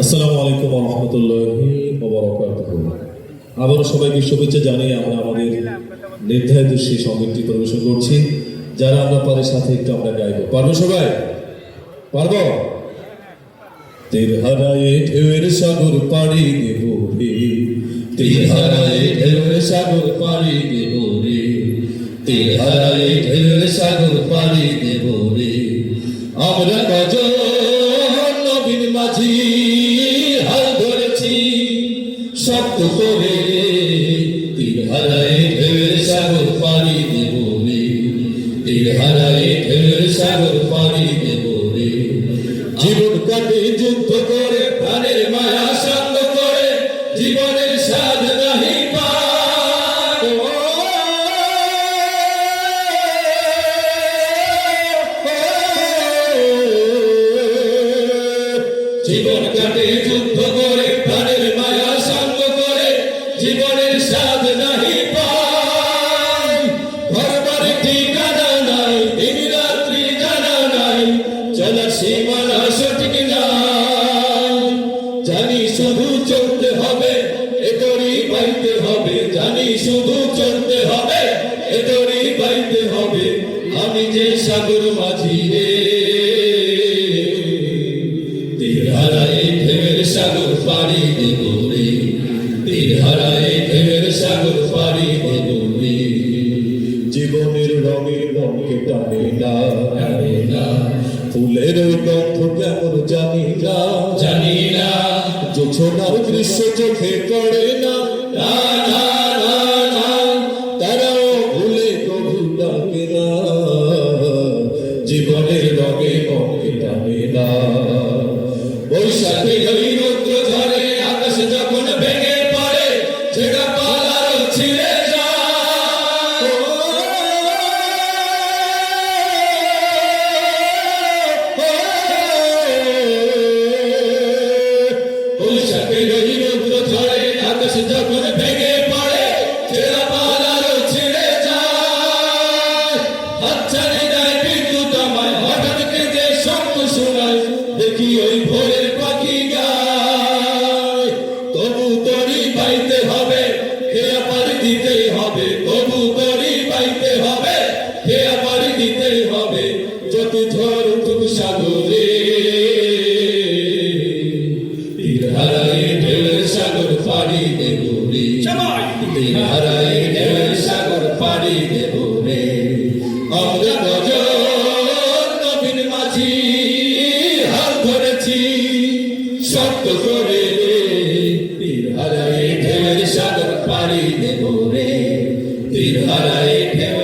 আসসালামু আলাইকুম রহমতুল্লাহি আবারও সবাইকে শুভেচ্ছা জানিয়ে আমরা আমাদের নির্ধারিত সেই সঙ্গীতটি পরিবেশন করছি। যারা আমরা পারে সাথে একটু আমরা গাইবো। পারব সবাই? পারব? তীর ঢেউয়ের সাগর পাড়ি দেব রে। তীর ঢেউয়ের সাগর পাড়ি দেব রে। তীর ঢেউয়ের সাগর পাড়ি দেব রে। আমরা কজন নবীন মাঝি। শক্ত করে তীর হারায়ে ঢেউয়ের সাগর পাড়ি দেব রে তীর হারায়ে ঢেউয়ের সাগর পাড়ি দেব রে জীবন কাটে যুদ্ধ করে প্রাণের মায়া সঙ্গ করে জীবনের স্বাদ নাহি জীবন কাটে হবে জানি শুধু চলতে হবে এতরি পাইতে হবে আমি যে সাগর মাঝি রে। তীর হারায় সাগর পাড়ি দেব রে তীর হারায় সাগর পাড়ি দেব রে। জীবনের টানে না ফুলের গন্ধ কেমন জানি না জানি না। দৃশ্য চোখে পড়ে না। টানে তীর হারায় ঢেউয়ের সাগর পাড়ি দেব রে। তীর হারায় ঢেউয়ের সাগর পাড়ি দেব রে। আমরা গজন নবীন মাঝি হাল ধরেছি শক্ত করে। তীর হারায় ঢেউয়ের সাগর পাড়ি দেব রে। তীর হারায় ঢেউ